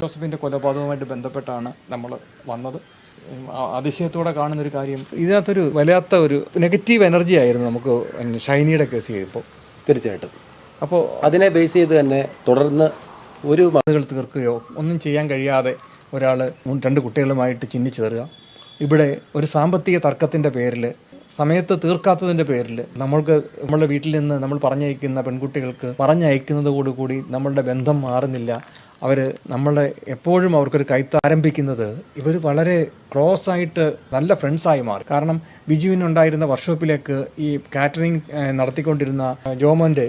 ജോസഫിന്റെ കൊലപാതകവുമായിട്ട് ബന്ധപ്പെട്ടാണ് നമ്മൾ വന്നത്. അതിശയത്തോടെ കാണുന്നൊരു കാര്യം ഇതിനകത്തൊരു വല്ലാത്ത ഒരു നെഗറ്റീവ് എനർജി ആയിരുന്നു നമുക്ക് ഷൈനിയുടെ കേസ് ചെയ്തപ്പോൾ. തീർച്ചയായിട്ടും. അപ്പോൾ അതിനെ ബേസ് ചെയ്ത് തന്നെ തുടർന്ന് ഒരു മതകൾ തീർക്കുകയോ ഒന്നും ചെയ്യാൻ കഴിയാതെ ഒരാൾ രണ്ട് കുട്ടികളുമായിട്ട് ചിന്നിച്ചേറുക ഇവിടെ ഒരു സാമ്പത്തിക തർക്കത്തിന്റെ പേരിൽ സമയത്ത് തീർക്കാത്തതിന്റെ പേരിൽ നമ്മൾക്ക് നമ്മളുടെ വീട്ടിൽ നിന്ന് നമ്മൾ പറഞ്ഞയക്കുന്ന പെൺകുട്ടികൾക്ക് പറഞ്ഞയക്കുന്നതോടുകൂടി നമ്മളുടെ ബന്ധം മാറുന്നില്ല. അവർ നമ്മളെ എപ്പോഴും അവർക്കൊരു കൈത്ത് ആരംഭിക്കുന്നത് ഇവർ വളരെ ക്ലോസ് ആയിട്ട് നല്ല ഫ്രണ്ട്സായി മാറി. കാരണം ബിജുവിനുണ്ടായിരുന്ന വർക്ക്ഷോപ്പിലേക്ക് ഈ കാറ്ററിംഗ് നടത്തിക്കൊണ്ടിരുന്ന ജോമോന്റെ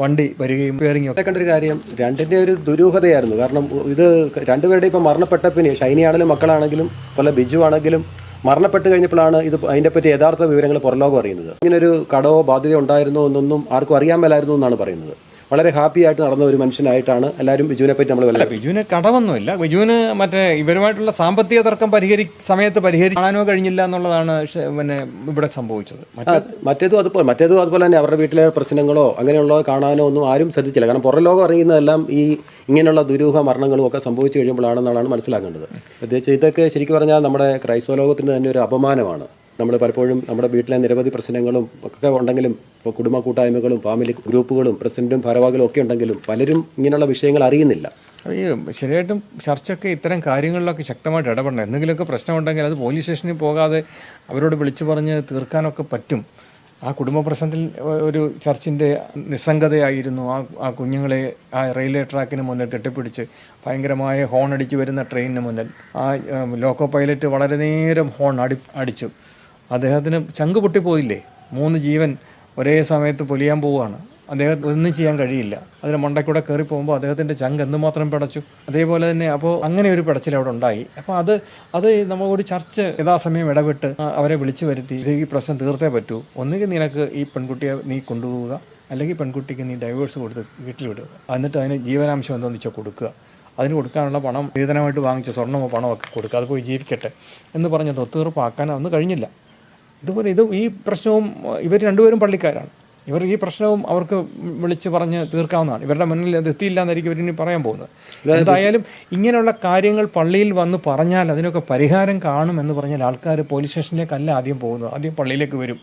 വണ്ടി വരികയും റിപ്പയറിങ്ങും ഇവിടെ കണ്ടൊരു കാര്യം രണ്ടിന്റെ ഒരു ദുരൂഹതയായിരുന്നു. കാരണം ഇത് രണ്ടുപേരുടെ ഇപ്പം മരണപ്പെട്ട പിന്നെ ഷൈനി ആണെങ്കിലും മക്കളാണെങ്കിലും പോലെ ബിജു ആണെങ്കിലും മരണപ്പെട്ട് കഴിഞ്ഞപ്പോഴാണ് ഇത് അതിനെപ്പറ്റി യഥാർത്ഥ വിവരങ്ങൾ പുറലോകം അറിയുന്നത്. ഇങ്ങനൊരു കടവോ ബാധ്യത ഉണ്ടായിരുന്നോ എന്നൊന്നും ആർക്കും അറിയാൻ മേലായിരുന്നു എന്നാണ് പറയുന്നത്. വളരെ ഹാപ്പി ആയിട്ട് നടന്ന ഒരു മനുഷ്യനായിട്ടാണ് എല്ലാവരും ബിജുവിനെ പറ്റി നമ്മൾ അല്ല ബിജുവിന് കടമൊന്നുമില്ല. ബിജുവിന് മറ്റേ ഇവരുമായിട്ടുള്ള സാമ്പത്തിക തർക്കം പരിഹരി സമയത്ത് പരിഹരിക്കാനോ കഴിഞ്ഞില്ല എന്നുള്ളതാണ് പിന്നെ ഇവിടെ സംഭവിച്ചത്. മറ്റേതും അതുപോലെ മറ്റേതും അതുപോലെ തന്നെ അവരുടെ വീട്ടിലെ പ്രശ്നങ്ങളോ അങ്ങനെയുള്ളത് കാണാനോ ഒന്നും ആരും ശ്രദ്ധിച്ചില്ല. കാരണം പുറം ലോകം അറിയുന്നതെല്ലാം ഈ ഇങ്ങനെയുള്ള ദുരൂഹ മരണങ്ങളും ഒക്കെ സംഭവിച്ചു കഴിയുമ്പോഴാണെന്നാണ് മനസ്സിലാക്കേണ്ടത്. പ്രത്യേകിച്ച് ഇതൊക്കെ ശരിക്കും പറഞ്ഞാൽ നമ്മുടെ ക്രൈസ്തവ ലോകത്തിന് തന്നെ ഒരു അപമാനമാണ്. നമ്മൾ പലപ്പോഴും നമ്മുടെ വീട്ടിലെ നിരവധി പ്രശ്നങ്ങളും ഒക്കെ ഉണ്ടെങ്കിലും ഇപ്പോൾ കുടുംബ കൂട്ടായ്മകളും ഫാമിലി ഗ്രൂപ്പുകളും പ്രസിഡന്റും ഭാരവാഹികളും ഒക്കെ ഉണ്ടെങ്കിലും പലരും ഇങ്ങനെയുള്ള വിഷയങ്ങൾ അറിയുന്നില്ല. ശരിയായിട്ടും ചർച്ചയൊക്കെ ഇത്തരം കാര്യങ്ങളിലൊക്കെ ശക്തമായിട്ട് ഇടപെടണം. എന്തെങ്കിലുമൊക്കെ പ്രശ്നമുണ്ടെങ്കിൽ അത് പോലീസ് സ്റ്റേഷനിൽ പോകാതെ അവരോട് വിളിച്ചു പറഞ്ഞ് തീർക്കാനൊക്കെ പറ്റും. ആ കുടുംബ പ്രശ്നത്തിൽ ഒരു ചർച്ചിന്റെ നിസ്സംഗതയായിരുന്നു. ആ ആ കുഞ്ഞുങ്ങളെ ആ റെയിൽവേ ട്രാക്കിന് മുന്നിൽ കെട്ടിപ്പിടിച്ച് ഭയങ്കരമായ ഹോൺ അടിച്ച് വരുന്ന ട്രെയിനിന് മുന്നിൽ ആ ലോക്കോ പൈലറ്റ് വളരെ നേരം ഹോൺ അടി അടിച്ചു. അദ്ദേഹത്തിന് ചങ്ക് പൊട്ടിപ്പോയില്ലേ? മൂന്ന് ജീവൻ ഒരേ സമയത്ത് പൊലിയാൻ പോവുകയാണ്. അദ്ദേഹം ഒന്നും ചെയ്യാൻ കഴിയില്ല. അതിന് മണ്ടയ്ക്കൂടെ കയറി പോകുമ്പോൾ അദ്ദേഹത്തിന്റെ ചങ്ക് എന്തുമാത്രം പിടച്ചു? അതേപോലെ തന്നെ അപ്പോൾ അങ്ങനെ ഒരു പിടച്ചിൽ അവിടെ ഉണ്ടായി. അപ്പോൾ അത് അത് നമ്മൾ ഒരു ചർച്ച യഥാസമയം ഇടപെട്ട് അവരെ വിളിച്ചു വരുത്തി. ഇത് ഈ പ്രശ്നം തീർത്തേ പറ്റൂ. ഒന്നുകിൽ നിനക്ക് ഈ പെൺകുട്ടിയെ നീ കൊണ്ടുപോവുക. അല്ലെങ്കിൽ പെൺകുട്ടിക്ക് നീ ഡൈവേഴ്സ് കൊടുത്ത് വീട്ടിൽ വിടുക എന്നിട്ട് അതിന് ജീവനാംശം എന്താണെന്ന് വെച്ചാൽ കൊടുക്കുക. അതിന് കൊടുക്കാനുള്ള പണം വേതനമായിട്ട് വാങ്ങിച്ച സ്വർണമോ പണമോ കൊടുക്കുക. അത് പോയി ജീവിക്കട്ടെ എന്ന് പറഞ്ഞ് ഒത്തുതീർപ്പാക്കാൻ അന്ന് കഴിഞ്ഞില്ല. ഇതുപോലെ ഇത് ഈ പ്രശ്നവും ഇവർ രണ്ടുപേരും പള്ളിക്കാരാണ്. ഇവർ ഈ പ്രശ്നവും അവർക്ക് വിളിച്ച് പറഞ്ഞ് തീർക്കാവുന്നതാണ്. ഇവരുടെ മുന്നിൽ അത് എത്തിയില്ല എന്നായിരിക്കും ഇവരിനി പറയാൻ പോകുന്നത്. എന്തായാലും ഇങ്ങനെയുള്ള കാര്യങ്ങൾ പള്ളിയിൽ വന്ന് പറഞ്ഞാൽ അതിനൊക്കെ പരിഹാരം കാണുമെന്ന് പറഞ്ഞാൽ ആൾക്കാർ പോലീസ് സ്റ്റേഷനിലേക്കല്ല ആദ്യം പോകുന്നത്. ആദ്യം പള്ളിയിലേക്ക് വരും.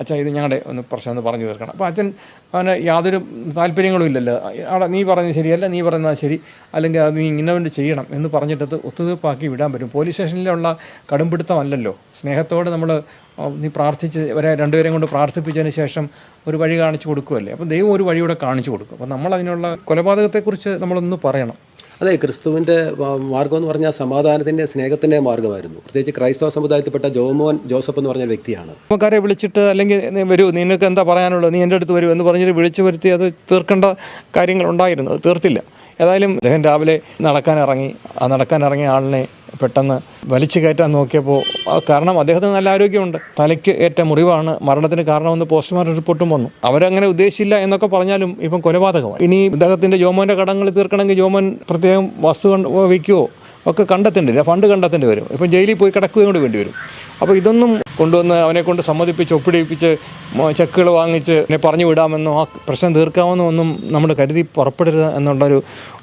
അച്ഛാ ഇത് ഞങ്ങളുടെ ഒന്ന് പ്രശ്നം പറഞ്ഞു തീർക്കണം. അപ്പോൾ അച്ഛൻ അവന് യാതൊരു താല്പര്യങ്ങളും ഇല്ലല്ലോ. അവിടെ നീ പറഞ്ഞത് ശരിയല്ല നീ പറയുന്നത് ശരി. അല്ലെങ്കിൽ അത് നീ വേണ്ടി ചെയ്യണം എന്ന് പറഞ്ഞിട്ടത് ഒത്തുതീർപ്പാക്കി വിടാൻ പറ്റും. പോലീസ് സ്റ്റേഷനിലുള്ള കടുംപിടുത്തമല്ലല്ലോ. സ്നേഹത്തോടെ നമ്മൾ നീ പ്രാർത്ഥിച്ച് ഇവരെ രണ്ടുപേരെയും കൊണ്ട് പ്രാർത്ഥിപ്പിച്ചതിന് ശേഷം ഒരു വഴി കാണിച്ചു കൊടുക്കുമല്ലേ അപ്പം ദൈവം ഒരു വഴിയൂടെ കാണിച്ചു കൊടുക്കും. അപ്പം നമ്മൾ അതിനുള്ള കൊലപാതകത്തെക്കുറിച്ച് നമ്മളൊന്ന് പറയണം. അതെ ക്രിസ്തുവിന്റെ മാർഗം എന്ന് പറഞ്ഞാൽ സമാധാനത്തിന്റെ സ്നേഹത്തിന്റെ മാർഗമായിരുന്നു. പ്രത്യേകിച്ച് ക്രൈസ്തവ സമുദായത്തിൽപ്പെട്ട ജോമോൻ ജോസഫ് എന്ന് പറഞ്ഞ വ്യക്തിയാണ്. നമുക്കാരെ വിളിച്ചിട്ട് അല്ലെങ്കിൽ വരൂ നിനക്ക് എന്താ പറയാനുള്ളത്? നീ എന്റെ അടുത്ത് വരൂ എന്ന് പറഞ്ഞിട്ട് വിളിച്ചു വരുത്തി അത് തീർക്കേണ്ട കാര്യങ്ങളുണ്ടായിരുന്നു അത് തീർത്തില്ല. ഏതായാലും അദ്ദേഹം രാവിലെ നടക്കാനിറങ്ങി ആ നടക്കാനിറങ്ങിയ ആളിനെ പെട്ടെന്ന് വലിച്ചു കയറ്റാൻ നോക്കിയപ്പോൾ കാരണം അദ്ദേഹത്തിന് നല്ല ആരോഗ്യമുണ്ട്. തലയ്ക്ക് ഏറ്റ മുറിവാണ്. മരണത്തിന് കാരണമെന്ന് പോസ്റ്റ്മോർട്ടം റിപ്പോർട്ടും വന്നു. അവരങ്ങനെ ഉദ്ദേശിച്ചില്ല എന്നൊക്കെ പറഞ്ഞാലും ഇപ്പം കൊലപാതകമാണ് ഇനി ഇദ്ദേഹത്തിന്റെ ജോമോന്റെ കടങ്ങൾ തീർക്കണമെങ്കിൽ ജോമോൻ പ്രത്യേകം വസ്തു വയ്ക്കുമോ ഒക്കെ കണ്ടെത്തേണ്ടി ഫണ്ട് കണ്ടെത്തേണ്ടി വരും. ഇപ്പം ജയിലിൽ പോയി കിടക്കുകയും കൂടി വേണ്ടി വരും. അപ്പോൾ ഇതൊന്നും കൊണ്ടുവന്ന് അവനെ കൊണ്ട് സമ്മതിപ്പിച്ച് ഒപ്പിടിപ്പിച്ച് ചെക്കുകൾ വാങ്ങിച്ച് എന്നെ പറഞ്ഞു വിടാമെന്നോ ആ പ്രശ്നം തീർക്കാമെന്നോ ഒന്നും നമ്മൾ കരുതി പുറപ്പെടരുത് എന്നുള്ളൊരു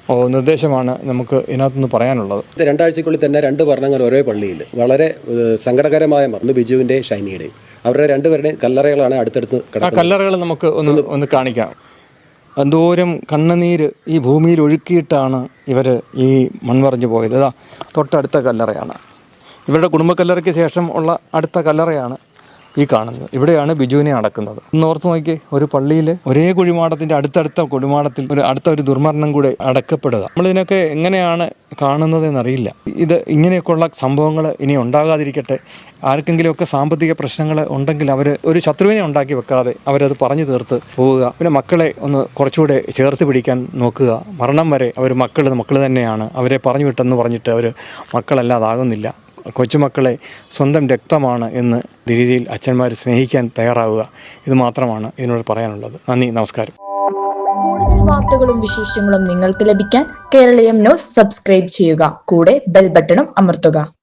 നിർദ്ദേശമാണ് നമുക്ക് ഇതിനകത്തുനിന്ന് പറയാനുള്ളത്. രണ്ടാഴ്ചക്കുള്ളിൽ തന്നെ രണ്ട് ഭരണങ്ങൾ ഒരേ പള്ളിയിൽ. വളരെ സങ്കടകരമായ മറന്നു ബിജുവിന്റെ ഷൈനിയുടെയും അവരുടെ രണ്ടുപേരുടെയും കല്ലറകളാണ് അടുത്തടുത്ത് കല്ലറകൾ നമുക്ക് ഒന്ന് ഒന്ന് കാണിക്കാം. എന്തോരം കണ്ണുനീര് ഈ ഭൂമിയിൽ ഒഴുക്കിയിട്ടാണ് ഇവർ ഈ മൺമറഞ്ഞു പോയത്. ഇതാ തൊട്ടടുത്ത കല്ലറയാണ്. ഇവരുടെ കുടുംബക്കല്ലറയ്ക്ക് ശേഷം ഉള്ള അടുത്ത കല്ലറയാണ് ഈ കാണുന്നത്. ഇവിടെയാണ് ബിജുവിനെ അടക്കുന്നത്. ഓർത്ത് നോക്കി ഒരു പള്ളിയിൽ ഒരേ കുഴിമാടത്തിന്റെ അടുത്തടുത്ത കുഴിമാടത്തിൽ ഒരു അടുത്ത ഒരു ദുർമരണം കൂടെ അടക്കപ്പെടുക. നമ്മളിതിനൊക്കെ എങ്ങനെയാണ് കാണുന്നത് എന്നറിയില്ല ഇത് ഇങ്ങനെയൊക്കെയുള്ള സംഭവങ്ങൾ ഇനി ഉണ്ടാകാതിരിക്കട്ടെ. ആർക്കെങ്കിലുമൊക്കെ സാമ്പത്തിക പ്രശ്നങ്ങൾ ഉണ്ടെങ്കിൽ അവർ ഒരു ശത്രുവിനെ ഉണ്ടാക്കി വെക്കാതെ അവരത് പറഞ്ഞു തീർത്ത് പോവുക. പിന്നെ മക്കളെ ഒന്ന് കുറച്ചുകൂടെ ചേർത്ത് പിടിക്കാൻ നോക്കുക. മരണം വരെ അവർ മക്കൾ മക്കൾ തന്നെയാണ്. അവരെ പറഞ്ഞു വിട്ടെന്ന് പറഞ്ഞിട്ട് അവർ മക്കളല്ലാതാകുന്നില്ല. കൊച്ചുമക്കളെ സ്വന്തം രക്തമാണ് എന്ന് രീതിയിൽ അച്ഛന്മാർ സ്നേഹിക്കാൻ തയ്യാറാവുക. ഇത് മാത്രമാണ് ഇതിനോട് പറയാനുള്ളത്. നന്ദി നമസ്കാരം. കൂടുതൽ വാർത്തകളും വിശേഷങ്ങളും നിങ്ങൾക്ക് ലഭിക്കാൻ കേരളീയം ന്യൂസ് സബ്സ്ക്രൈബ് ചെയ്യുക. കൂടെ ബെൽ ബട്ടണും അമർത്തുക.